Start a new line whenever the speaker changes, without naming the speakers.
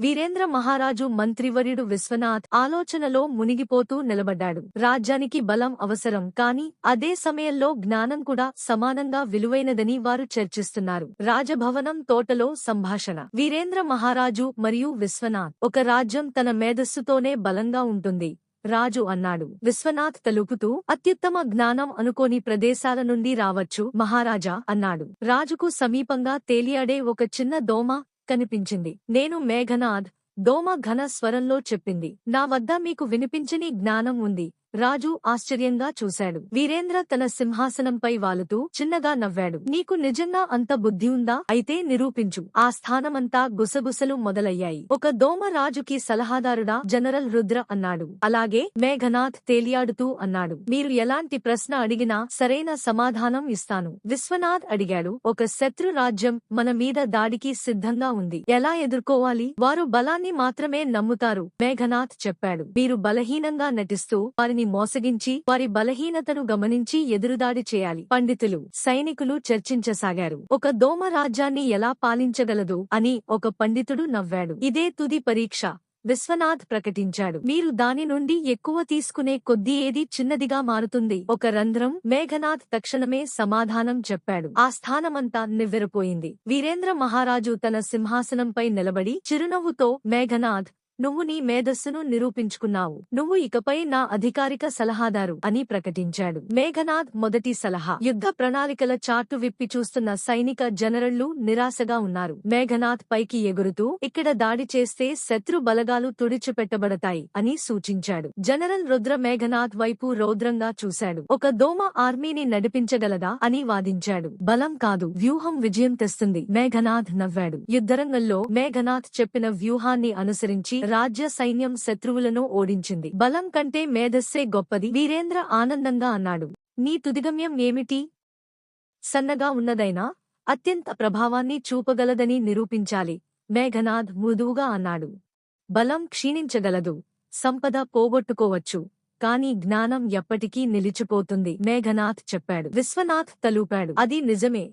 వీరేంద్ర మహారాజు మంత్రివర్యుడు విశ్వనాథ్ ఆలోచనలో మునిగిపోతూ నిలబడ్డాడు. రాజ్యానికి బలం అవసరం కాని అదే సమయంలో జ్ఞానం కూడా సమానంగా విలువైనదని వారు చర్చిస్తున్నారు. రాజభవనం తోటలో సంభాషణ. వీరేంద్ర మహారాజు మరియు విశ్వనాథ్ ఒక రాజ్యం తన మేధస్సుతోనే బలంగా ఉంటుంది రాజు అన్నాడు. విశ్వనాథ్ తలుపుతూ అత్యుత్తమ జ్ఞానం అనుకోని ప్రదేశాల నుండి రావచ్చు మహారాజా అన్నాడు. రాజుకు సమీపంగా తేలియాడే ఒక చిన్న దోమ కనిపించింది. నేను మేఘనాథ్ దోమ ఘన స్వరంలో చెప్పింది. నా వద్ద మీకు వినిపించని జ్ఞానం ఉంది. రాజు ఆశ్చర్యంగా చూశాడు. వీరేంద్ర తన సింహాసనంపై వాలుతూ చిన్నగా నవ్వాడు. నీకు నిజంగా అంత బుద్ధి ఉందా? అయితే నిరూపించు. ఆ స్థానమంతా గుసగుసలు మొదలయ్యాయి. ఒక దోమ రాజుకి సలహాదారుడా? జనరల్ రుద్ర అన్నాడు. అలాగే మేఘనాథ్ తేలియాడుతూ అన్నాడు. మీరు ఎలాంటి ప్రశ్న అడిగినా సరైన సమాధానం ఇస్తాను. విశ్వనాథ్ అడిగాడు. ఒక శత్రు రాజ్యం మన మీద దాడికి సిద్ధంగా ఉంది. ఎలా ఎదుర్కోవాలి? వారు బలాన్ని మాత్రమే నమ్ముతారు. మేఘనాథ్ చెప్పాడు. మీరు బలహీనంగా నటిస్తూ వారిని వారిని మోసగించి వారి బలహీనతను గమనించి ఎదురుదాడి చేయాలి. పండితులు సైనికులు చర్చించసాగారు. ఒక దోమ రాజ్యాన్ని ఎలా పాలించగలదు అని ఒక పండితుడు నవ్వాడు. ఇదే తుది పరీక్ష విశ్వనాథ్ ప్రకటించాడు. మీరు దాని నుండి ఎక్కువ తీసుకునే కొద్దీ ఏది చిన్నదిగా మారుతుంది? ఒక రంధ్రం మేఘనాథ్ తక్షణమే సమాధానం చెప్పాడు. ఆ స్థానమంతా నివ్వెరపోయింది. వీరేంద్ర మహారాజు తన సింహాసనంపై నిలబడి చిరునవ్వుతో మేఘనాథ్ నువ్వు నీ మేధస్సును నిరూపించుకున్నావు. నువ్వు ఇకపై నా అధికారిక సలహాదారు అని ప్రకటించాడు. మేఘనాథ్ మొదటి సలహా. యుద్ధ ప్రణాళికల చార్టు విప్పి చూస్తున్న సైనిక జనరళ్ళు నిరాశగా ఉన్నారు. మేఘనాథ్ పైకి ఎగురుతూ ఇక్కడ దాడి చేస్తే శత్రు బలగాలు తుడిచిపెట్టబడతాయి అని సూచించాడు. జనరల్ రుద్ర మేఘనాథ్ వైపు రౌద్రంగా చూశాడు. ఒక దోమ ఆర్మీని నడిపించగలదా? అని వాదించాడు. బలం కాదు. వ్యూహం విజయం తెస్తుంది. మేఘనాథ్ నవ్వాడు. యుద్ధరంగంలో మేఘనాథ్ చెప్పిన వ్యూహాన్ని అనుసరించి రాజ్య సైన్యం శత్రువులను ఓడించింది. బలం కంటే మేధస్సే గొప్పది. వీరేంద్ర ఆనందంగా అన్నాడు. నీ తుదిగమ్యం ఏమిటి? సన్నగా ఉన్నదైనా అత్యంత ప్రభావాన్ని చూపగలదని నిరూపించాలి. మేఘనాథ్ మృదువుగా అన్నాడు. బలం క్షీణించగలదు. సంపద పోగొట్టుకోవచ్చు. కాని జ్ఞానం ఎప్పటికీ నిలిచిపోతుంది. మేఘనాథ్ చెప్పాడు. విశ్వనాథ్ తలూపాడు. అది నిజమే.